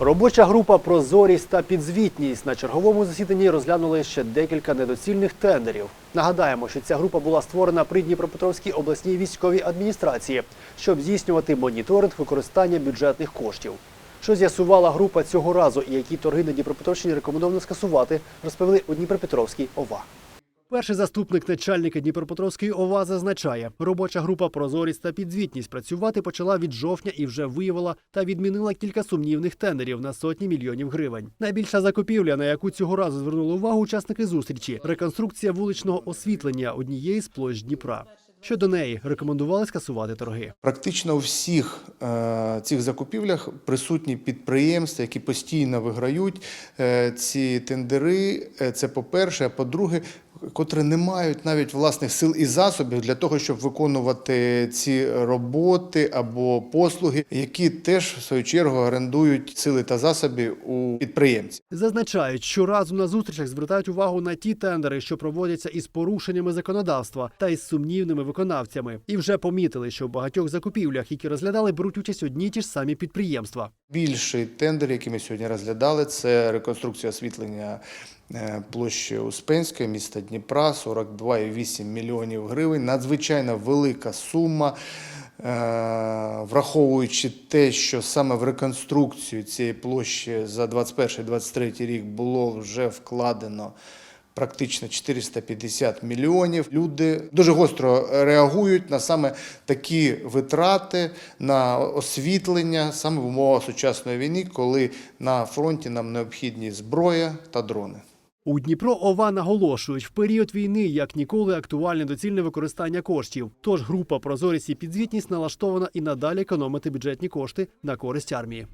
Робоча група Прозорість та підзвітність на черговому засіданні розглянули ще декілька недоцільних тендерів. Нагадаємо, що ця група була створена при Дніпропетровській обласній військовій адміністрації, щоб здійснювати моніторинг використання бюджетних коштів. Що з'ясувала група цього разу і які торги на Дніпропетровщині рекомендовано скасувати, розповіли у Дніпропетровській ОВА. Перший заступник начальника Дніпропетровської ОВА зазначає, робоча група Прозорість та підзвітність працювати почала від жовтня і вже виявила та відмінила кілька сумнівних тендерів на сотні мільйонів гривень. Найбільша закупівля, на яку цього разу звернули увагу учасники зустрічі реконструкція вуличного освітлення однієї з площ Дніпра. Щодо неї рекомендували скасувати торги. Практично у всіх е, цих закупівлях присутні підприємства, які постійно виграють е, ці тендери. Е, Це по-перше, а по-друге, котрі не мають навіть власних сил і засобів для того, щоб виконувати ці роботи або послуги, які теж в свою чергу орендують сили та засоби у підприємців. Зазначають, що разом на зустрічах звертають увагу на ті тендери, що проводяться із порушеннями законодавства та із сумнівними виконавцями, і вже помітили, що в багатьох закупівлях, які розглядали, беруть участь одні ті ж самі підприємства. Більший тендер, який ми сьогодні розглядали, це реконструкція освітлення е, площі Успенської, міста Дніпра, 42,8 мільйонів гривень. Надзвичайно велика сума. е, Враховуючи те, що саме в реконструкцію цієї площі за 21-23 рік було вже вкладено практично 450 мільйонів. Люди дуже гостро реагують на саме такі витрати на освітлення саме в умовах сучасної війни, коли на фронті нам необхідні зброя та дрони. У Дніпро ОВА наголошують, в період війни як ніколи актуальне доцільне використання коштів. Тож група прозорість і підзвітність налаштована і надалі економити бюджетні кошти на користь армії.